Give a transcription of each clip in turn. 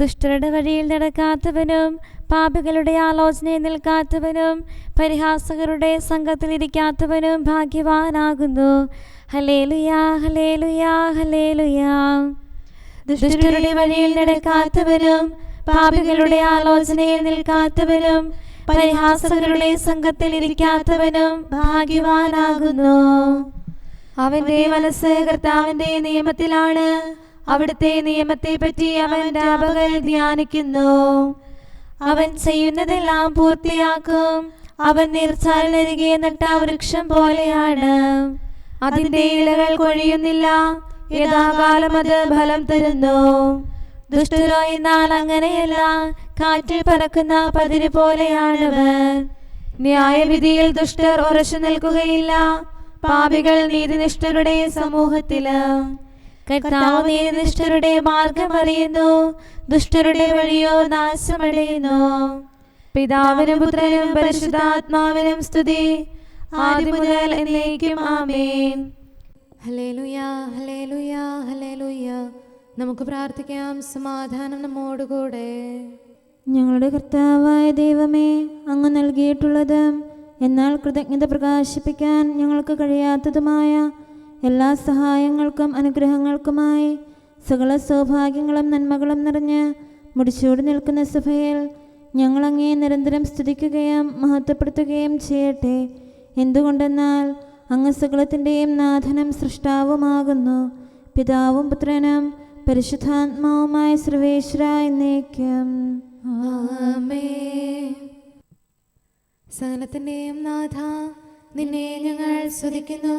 ദുഷ്ടരുടെ വഴിയിൽ നടക്കാത്തവനും പാപികളുടെ ആലോചനയിൽ നിൽക്കാത്തവനും പരിഹാസകരുടെ സംഘത്തിലിരിക്കാത്തവനും ഭാഗ്യവാനാകുന്നു. ഹലേലുയാ ഹലേലുയാ ഹലേലുയാ ദുഷ്ടരുടെ വഴിയിൽ നടക്കാത്തവനും പാപികളുടെ ആലോചനയിൽ നിൽക്കാത്തവനും പരിഹാസകരുടെ സംഘത്തിൽ ഇരിക്കാത്തവനും ഭാഗ്യവാനാകുന്നു. അവന്റെ മനസ്സ് കർത്താവിന്റെ നിയമത്തിലാണ്. അവിടുത്തെ നിയമത്തെ പറ്റി അവൻ രാപകൽ ധ്യാനിക്കുന്നു. അവൻ ചെയ്യുന്നതെല്ലാം പൂർത്തിയാക്കും. അവൻ നീർച്ചാലിനരികെ നട്ട വൃക്ഷം പോലെയാണ്. അതിന്റെ ഇലകൾ കൊഴിയുന്നില്ല. യഥാകാലം അത് ഫലം തരുന്നു. ദുഷ്ടരോ എന്നാൽ അങ്ങനെയല്ല. കാറ്റിൽ പറക്കുന്ന പതിര് പോലെയാണവർ. ന്യായവിധിയിൽ ദുഷ്ടർ ഉറച്ചു നിൽക്കുകയില്ല. പാപികൾ നീതിനിഷ്ഠരുടെ സമൂഹത്തിൽ. കർത്താവ് നീതിനിഷ്ഠരുടെ മാർഗം അറിയുന്നു ദുഷ്ടരുടെ വഴിയോ നാശമടയുന്നു. പിതാവിനും പുത്രനും പരിശുദ്ധാത്മാവിനും സ്തുതി. ആദ്യം മുതൽ എന്നേക്കും ആമേൻ. ഹലേലുയ ഹലേലുയ ഹലേലുയ നമുക്ക് പ്രാർത്ഥിക്കാം. സമാധാനം നമ്മോടുകൂടെ. ഞങ്ങളുടെ കർത്താവായ ദൈവമേ അങ്ങ് നൽകിയിട്ടുള്ളതും എന്നാൽ കൃതജ്ഞത പ്രകാശിപ്പിക്കാൻ ഞങ്ങൾക്ക് കഴിയാത്തതുമായ എല്ലാ സഹായങ്ങൾക്കും അനുഗ്രഹങ്ങൾക്കുമായി സകല സൗഭാഗ്യങ്ങളും നന്മകളും നിറഞ്ഞ് മുടിച്ചൂടി നിൽക്കുന്ന സഭയിൽ ഞങ്ങളങ്ങേ നിരന്തരം സ്തുതിക്കുകയും മഹത്വപ്പെടുത്തുകയും ചെയ്യട്ടെ. എന്തുകൊണ്ടെന്നാൽ അങ്ങ് സകലത്തിന്റെയും നാഥനും സൃഷ്ടാവുമാകുന്നു. പിതാവും പുത്രനും പരിശുദ്ധാത്മാവുമായ സർവേശ്വര എന്നേക്കും. സകലത്തിന്റെയും നാഥ നിന്നെ ഞങ്ങൾ സ്തുതിക്കുന്നു.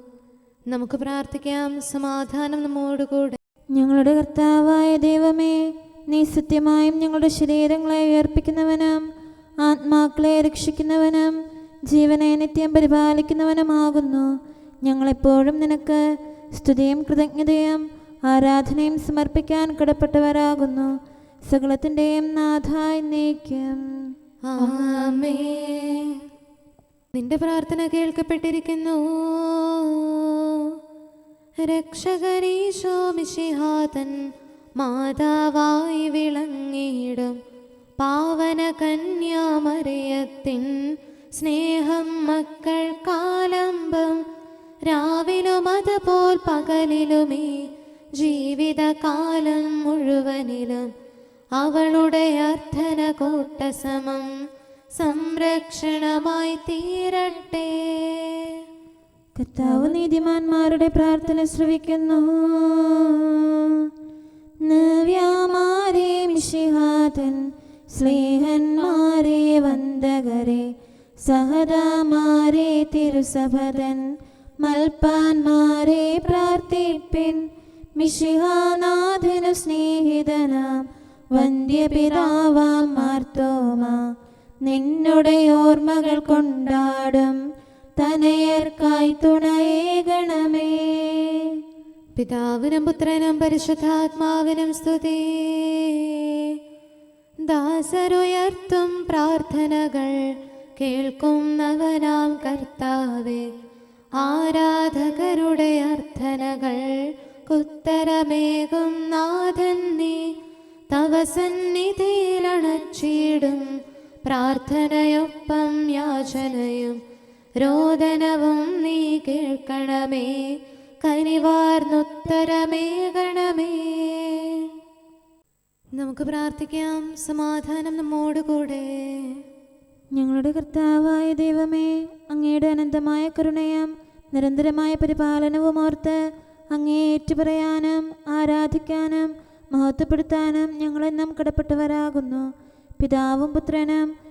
നമുക്ക് പ്രാർത്ഥിക്കാം. സമാധാനം നമ്മോടുകൂടെ ഞങ്ങളുടെ കർത്താവായ ദൈവമേ നീ സത്യമായും ഞങ്ങളുടെ ശരീരങ്ങളെ ഉയർപ്പിക്കുന്നവനും ആത്മാക്കളെ രക്ഷിക്കുന്നവനും ജീവനെ നിത്യം പരിപാലിക്കുന്നവനുമാകുന്നു. ഞങ്ങളെപ്പോഴും നിനക്ക് സ്തുതിയും കൃതജ്ഞതയും ആരാധനയും സമർപ്പിക്കാൻ കടപ്പെട്ടവരാകുന്നു. സകലത്തിന്റെയും നാഥായി നീക്കും നിന്റെ പ്രാർത്ഥന കേൾക്കപ്പെട്ടിരിക്കുന്നു. രക്ഷകരീശോ മിശിഹാതൻ മാതാവായി വിളങ്ങിയിടും. പാവന കന്യാമറിയത്തിൻ സ്നേഹം മക്കൾ കാലംബം രാവിലും അതുപോൽ പകലിലുമേ ജീവിതകാലം മുഴുവനിലും അവളുടെ അർത്ഥന കൂട്ടസമം സംരക്ഷണമായി തീരട്ടെ. കർത്താവ് നീതിമാന്മാരുടെ പ്രാർത്ഥന ശ്രവിക്കുന്നു. നവ്യാമാരെ മിഷിഹാതൻ വന്ദകരെ സഹദാമാരെ തിരുസഭതൻ മൽപ്പാന്മാരെ പ്രാർത്ഥിപ്പിൻ. മിഷിഹാനാഥനു സ്നേഹിതനാം വന്ധ്യപിതാവാം മാർത്തോമ. നിന്നുടെ ഓർമ്മകൾ കൊണ്ടാടും തനയർക്കായി തുണയേകണമേ പിതാവിനും പുത്രനും പരിശുദ്ധാത്മാവിനും സ്തുതി. ദാസരുയർത്തും പ്രാർത്ഥനകൾ കേൾക്കുന്നവനാം കർത്താവെ. ആരാധകരുടെ അർത്ഥനകൾ ഉത്തരമേകും നാഥൻ നീ. തവ സന്നിധിയിലണച്ചിടും പ്രാർത്ഥനയൊപ്പം യാചനയും രോദനവും നീ കേൾക്കണമേ. കനിവാർന്നുത്തരമേകണമേ നമുക്ക് പ്രാർത്ഥിക്കാം. സമാധാനം നമ്മോടുകൂടെ. ഞങ്ങളുടെ കർത്താവായ ദൈവമേ അങ്ങയുടെ അനന്തമായ കരുണയും നിരന്തരമായ പരിപാലനവും ഓർത്ത് അങ്ങേ ഏറ്റുപറയാനും ആരാധിക്കാനും മഹത്വപ്പെടുത്താനും ഞങ്ങളെന്നും കടപ്പെട്ടവരാകുന്നു. പിതാവും പുത്രനും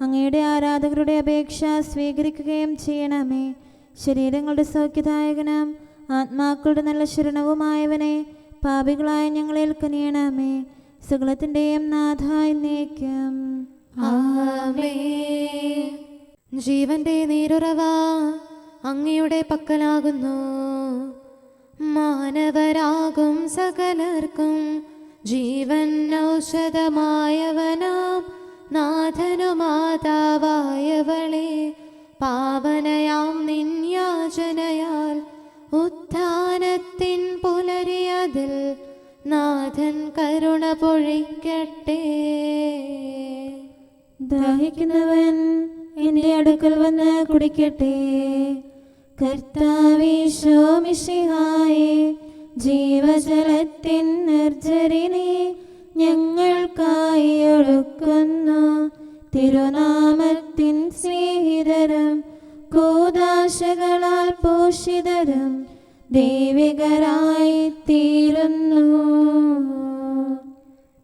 അങ്ങയുടെ ആരാധകരുടെ അപേക്ഷ സ്വീകരിക്കുകയും ചെയ്യണമേ. ശരീരങ്ങളുടെ സൗഖ്യദായകനും ആത്മാക്കളുടെ നല്ല ശരണവുമായവനെ പാപികളായ ഞങ്ങളിൽ കനിയണമേ. സകലത്തിന്റെയും നാഥായി നീക്കം ജീവന്റെ നീരുറവ അങ്ങയുടെ പക്കലാകുന്നു. മാനവരാകും സകലർക്കും. ജീവൻ ഔഷധമായവനാം നാഥനു മാതാവായവളെ പാവനയാം നിന്യാചനയാൽ ഉത്ഥാനത്തിൻ പുലരിയതിൽ നാഥൻ കരുണ പൊഴിക്കട്ടെ. ദാഹിക്കുന്നവൻ എന്റെ അടുക്കൽ വന്ന് കുടിക്കട്ടെ. കർത്താവിശോമിഷിഹായെ ജീവജലത്തിൻ നിർജരിനെ ഞങ്ങൾക്കായി ഒഴുക്കുന്നു. തിരുനാമത്തിൻ സ്നേഹിതരും കൂതാശകളാൽ പോഷിതരും ദൈവികരായി തീരുന്നു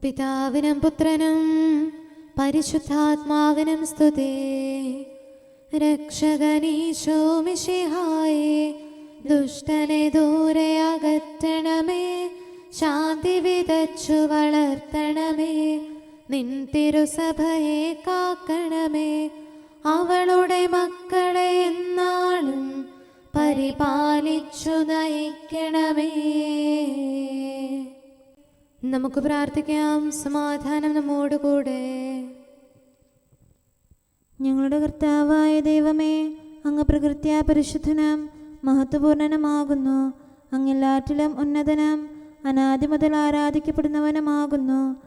പിതാവിനും പുത്രനും പരിശുദ്ധാത്മാവിനും സ്തുതി. രക്ഷകനീശോ മിശിഹായെ ദുഷ്ടനെ ദൂരെ അകറ്റണമേ ശാന്തി വിതച്ചു വളർത്തണമേ. നിൻ തിരുസഭയെ കാക്കണമേ. അവളുടെ മക്കളെ എന്നാളും പരിപാലിച്ചു നയിക്കണമേ. നമുക്ക് പ്രാർത്ഥിക്കാം. സമാധാനം നമ്മോടുകൂടെ. ഞങ്ങളുടെ കർത്താവായ ദൈവമേ അങ്ങ് പ്രകൃത്യാ പരിശുദ്ധനാം മഹത്വപൂർണനുമാകുന്നു. അങ്ങെല്ലാറ്റിലും ഉന്നതനാം അനാദി മുതൽ ആരാധിക്കപ്പെടുന്നവനുമാകുന്നു.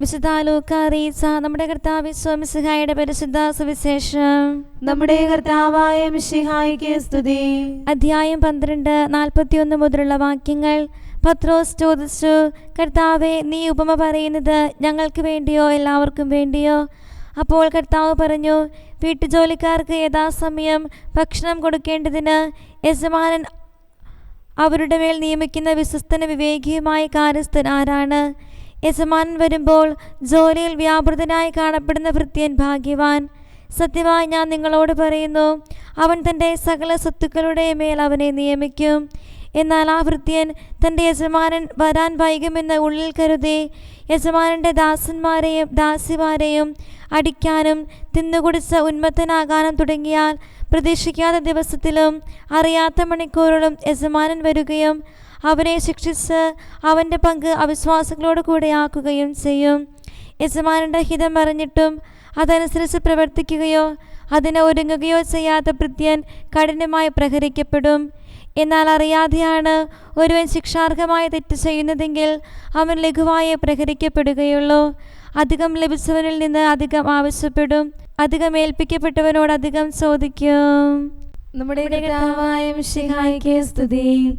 വിശുദ്ധ ലൂക്ക നമ്മുടെ കർത്താവ് സ്വാമിസിഹായുടെ പരിശുദ്ധ സുവിശേഷം. നമ്മുടെ കർത്താവായ മിഷിഹായിക്ക് സ്തുതി. അധ്യായം പന്ത്രണ്ട് നാൽപ്പത്തിയൊന്ന് മുതലുള്ള വാക്യങ്ങൾ. പത്രോസ് ചോദിച്ചു കർത്താവെ നീ ഉപമ പറയുന്നത് ഞങ്ങൾക്ക് വേണ്ടിയോ എല്ലാവർക്കും വേണ്ടിയോ? അപ്പോൾ കർത്താവ് പറഞ്ഞു വീട്ടുജോലിക്കാർക്ക് യഥാസമയം ഭക്ഷണം കൊടുക്കേണ്ടതിന് യജമാനൻ അവരുടെ മേൽ നിയമിക്കുന്ന വിശ്വസ്തന വിവേകിയുമായ കാര്യസ്ഥൻ ആരാണ്? യജമാനൻ വരുമ്പോൾ ജോലിയിൽ വ്യാപൃതനായി കാണപ്പെടുന്ന ഭൃത്യൻ ഭാഗ്യവാൻ. സത്യമായി ഞാൻ നിങ്ങളോട് പറയുന്നു അവൻ തന്റെ സകല സ്വത്തുക്കളുടെ മേൽ അവനെ നിയമിക്കും. എന്നാൽ ആ ഭൃത്യൻ തന്റെ യജമാനൻ വരാൻ വൈകുമെന്ന് ഉള്ളിൽ കരുതി യജമാനന്റെ ദാസന്മാരെയും ദാസിമാരെയും അടിക്കാനും തിന്നുകുടിച്ച ഉന്മത്തനാകാനും തുടങ്ങിയാൽ പ്രതീക്ഷിക്കാത്ത ദിവസത്തിലും അറിയാത്ത മണിക്കൂറുകളും യജമാനൻ വരികയും അവനെ ശിക്ഷിച്ച് അവന്റെ പങ്ക് അവിശ്വാസങ്ങളോട് കൂടെ ആക്കുകയും ചെയ്യും. യജമാനന്റെ ഹിതം അറിഞ്ഞിട്ടും അതനുസരിച്ച് പ്രവർത്തിക്കുകയോ അതിനെ ഒരുങ്ങുകയോ ചെയ്യാത്ത ഭൃത്യൻ കഠിനമായി പ്രഹരിക്കപ്പെടും. എന്നാൽ അറിയാതെയാണ് ഒരുവൻ ശിക്ഷാർഹമായ തെറ്റ് ചെയ്യുന്നതെങ്കിൽ അവൻ ലഘുവായി പ്രഹരിക്കപ്പെടുകയുള്ളൂ. അധികം ലഭിച്ചവനിൽ നിന്ന് അധികം ആവശ്യപ്പെടും. അധികം ഏൽപ്പിക്കപ്പെട്ടവനോട് അധികം ചോദിക്കും. നമ്മുടെ കർത്താവായ സ്തുതി.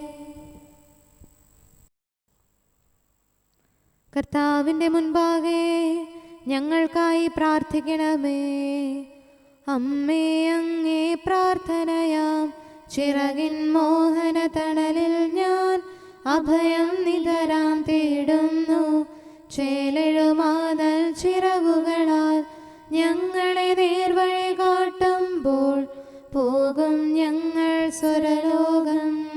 കർത്താവിന്റെ മുൻപാകെ ഞങ്ങൾക്കായി പ്രാർത്ഥിക്കണമേ. അമ്മേ അങ്ങേ പ്രാർത്ഥനയാം. ചിറകിൻ മോഹന തണലിൽ ഞാൻ അഭയം നിതരാം തേടുന്നു. ചേലഴുമാതൽ ചിറകുകളാൽ ഞങ്ങളെ നേർവഴി കാട്ടുമ്പോൾ പോകും ഞങ്ങൾ സ്വരലോകം.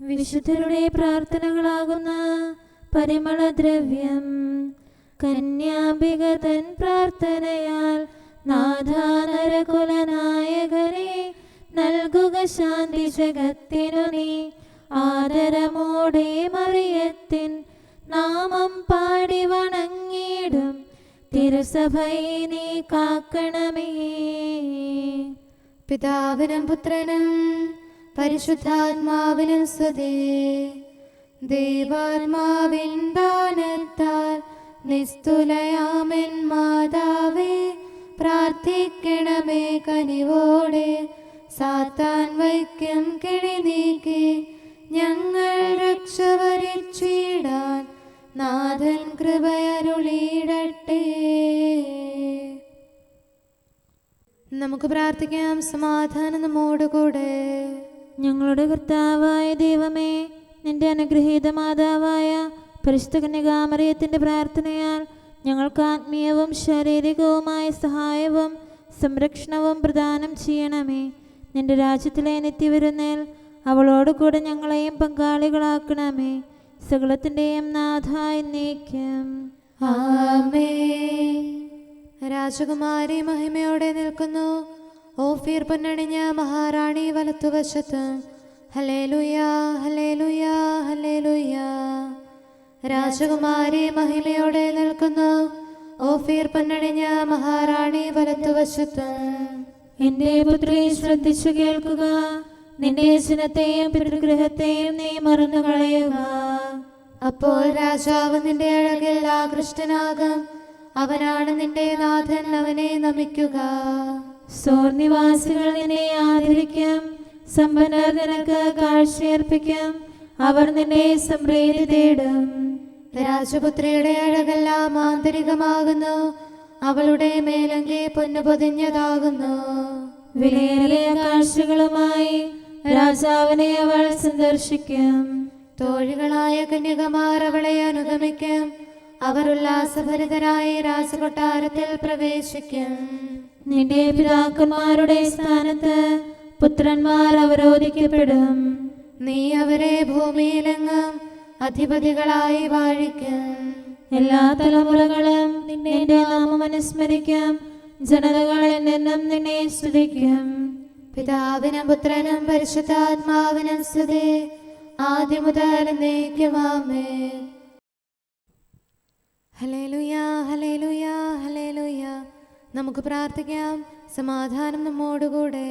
വിശുദ്ധരുടെ പ്രാർത്ഥനകളാകുന്ന പരിമളദ്രവ്യം. കന്യാംബിക തൻ പ്രാർത്ഥനയാൽ നാഥാനരകുലനായകനെ നൽകുക ശാന്തി ജഗത്തിനു നീ. ആദരമോടെ മറിയത്തിൻ നാമം പാടി വണങ്ങിയിടും. തിരുസഭയെ നീ കാക്കണമേ. പിതാവിനും പുത്രനും പരിശുദ്ധാത്മാവിനും സ്തുതി. ദൈവാത്മാവിൻ ദാനത്താൽ നിസ്തുലയാമൻ മാതാവേ പ്രാർത്ഥിക്കണമേ കനിവോടെ. സാത്താൻ വൈക്കം കിഴി നീക്കി ഞങ്ങൾ രക്ഷവരിച്ചിടാൻ നാഥൻ കൃപയരുളിയിടട്ടെ നമുക്ക് പ്രാർത്ഥിക്കാം സമാധാനം നമ്മോടുകൂടെ. ഞങ്ങളുടെ കർത്താവായ ദൈവമേ നിന്റെ അനുഗ്രഹീത മാതാവായ പരിശുദ്ധ കന്യകാമറിയത്തിന്റെ പ്രാർത്ഥനയാൽ ഞങ്ങൾക്ക് ആത്മീയവും ശാരീരികവുമായ സഹായവും സംരക്ഷണവും പ്രദാനം ചെയ്യണമേ. നിന്റെ രാജ്യത്തിലെ വരുന്നേൽ അവളോട് കൂടെ ഞങ്ങളെയും പങ്കാളികളാക്കണമേ. സകലത്തിന്റെയും നാഥായി നീക്കം ആമേ രാജകുമാരി മഹിമയോടെ നിൽക്കുന്നു. ഓഫീർ പൊന്നണിഞ്ഞ മഹാറാണി വലത്തുവശത്ത് ഹലേലുയാ ഹലേലുയാ ഹലേലുയാ രാജകുമാരി മഹിമയോടെ നിൽക്കുന്നു. ഓഫീർ പൊന്നണിഞ്ഞ മഹാറാണി വലത്തുവശത്ത്. എന്റെ പുത്രി ശ്രദ്ധിച്ചു കേൾക്കുക. നിന്റെ ജനത്തെയും പിതൃഗ്രഹത്തെയും നീ മറന്നു കളയുക. അപ്പോൾ രാജാവ് നിന്റെ അഴകിൽ ആകൃഷ്ടനാകും. അവനാണ് നിന്റെ നാഥൻ അവനെ നമിക്കുക. സോർ നിവാസികൾ നിന്നെ ആദരിക്കും. സമ്പന്നർ നിനക്ക് കാഴ്ചയർപ്പിക്കും. അവർ നിന്നെ സംപ്രീതി തേടും. രാജപുത്രിയുടെ അഴകെല്ലാം ആന്തരികമാകുന്നു. അവളുടെ മേലങ്കി പൊന്നു പൊതിഞ്ഞതാകുന്നു വിലയേറിയ കാഴ്ചകളുമായി രാജാവിനെ അവൾ സന്ദർശിക്കും. തോഴികളായ കന്യകമാർ അവളെ അനുഗമിക്കും. അവർ ഉല്ലാസഭരിതരായി രാജകൊട്ടാരത്തിൽ പ്രവേശിക്കും. നിന്റെ പിതാക്കന്മാരുടെ സ്ഥാനത്ത് പുത്രന്മാർ അവരോധിക്കപ്പെടും. നീ അവരെ ഭൂമിയിലെങ്ങും അധിപതികളായി വാഴിക്കും. എല്ലാ തലമുറകളും നിന്നെ നാമം അനുസ്മരിക്കും. ജനതകൾ എന്നെന്നും നിന്നെ സ്തുതിക്കും. പിതാവിനും പുത്രനും പരിശുദ്ധാത്മാവിനും സ്തുതി. ആദ്യം മുതൽ നീക്കുമാമേ ഹലേലുയാ ഹലേലുയാ ഹലേലുയാ നമുക്ക് പ്രാർത്ഥിക്കാം. സമാധാനം നമ്മോടുകൂടെ.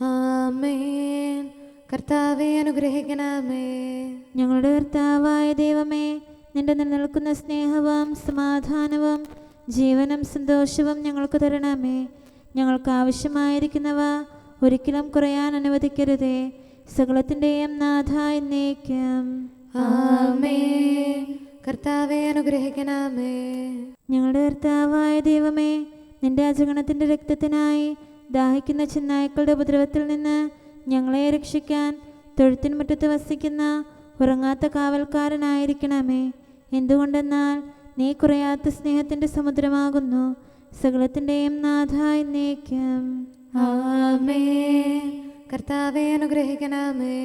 ആമേൻ. കർത്താവെ അനുഗ്രഹിക്കണമേ. ഞങ്ങളുടെ കർത്താവായ ദൈവമേ നിന്റെ നിലനിൽക്കുന്ന സ്നേഹവും സമാധാനവും ജീവനും സന്തോഷവും ഞങ്ങൾക്ക് തരണമേ. ഞങ്ങൾക്ക് ആവശ്യമായിരിക്കുന്നവ ഒരിക്കലും കുറയാൻ അനുവദിക്കരുതേ. സകലത്തിന്റെയും നാഥ എന്നേക്കും. കർത്താവെ അനുഗ്രഹിക്കണമേ. ഞങ്ങളുടെ കർത്താവായ ദൈവമേ നിന്റെ അജഗണത്തിന്റെ രക്തത്തിനായി ദാഹിക്കുന്ന ചെന്നായ്ക്കളുടെ ഉപദ്രവത്തിൽ നിന്ന് ഞങ്ങളെ രക്ഷിക്കാൻ തൊഴുത്തിൻ മുറ്റത്ത് വസിക്കുന്ന ഉറങ്ങാത്ത കാവൽക്കാരനായിരിക്കണമേ. എന്തുകൊണ്ടെന്നാൽ നീ കുറയാത്ത സ്നേഹത്തിന്റെ സമുദ്രമാകുന്നു. സകലത്തിന്റെയും നാഥായി നീക്കം ആമേ കർത്താവെ അനുഗ്രഹിക്കണമേ.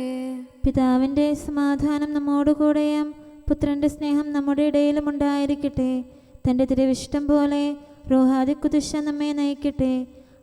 പിതാവിന്റെ സമാധാനം നമ്മോടുകൂടെയും പുത്രന്റെ സ്നേഹം നമ്മുടെ ഇടയിലും ഉണ്ടായിരിക്കട്ടെ. തന്റെ തിരുവിഷ്ടം പോലെ റോഹാദി കുതിശ നമ്മെ നയിക്കട്ടെ.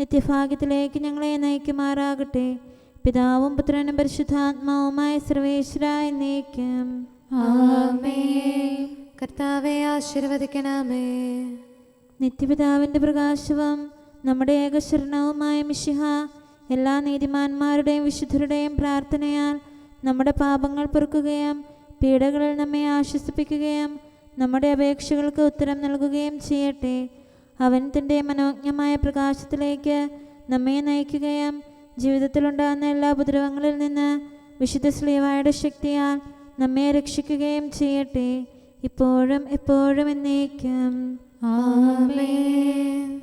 നിത്യഭാഗ്യത്തിലേക്ക് ഞങ്ങളെ നയിക്കുമാറാകട്ടെ. പിതാവും പുത്രനും പരിശുദ്ധാത്മാവുമായ സർവേശ്വരായ നീക്കം ആമേ കർത്താവെ ആശീർവദിക്കണമേ. നിത്യപിതാവിന്റെ പ്രകാശവും നമ്മുടെ ഏകശരണവുമായ മിശിഹ എല്ലാ നീതിമാന്മാരുടെയും വിശുദ്ധരുടെയും പ്രാർത്ഥനയാൽ നമ്മുടെ പാപങ്ങൾ പൊറുക്കുകയും പീഡകളിൽ നമ്മെ ആശ്വസിപ്പിക്കുകയും നമ്മുടെ അപേക്ഷകൾക്ക് ഉത്തരം നൽകുകയും ചെയ്യട്ടെ. അവൻ തന്റെ മനോജ്ഞമായ പ്രകാശത്തിലേക്ക് നമ്മെ നയിക്കുകയും ജീവിതത്തിലുണ്ടാകുന്ന എല്ലാ ഉപദ്രവങ്ങളിൽ നിന്ന് വിശുദ്ധ സ്ലീവായുടെ ശക്തിയാൽ നമ്മെ രക്ഷിക്കുകയും ചെയ്യട്ടെ. ഇപ്പോഴും എപ്പോഴും എന്നേക്കും. ആമേൻ.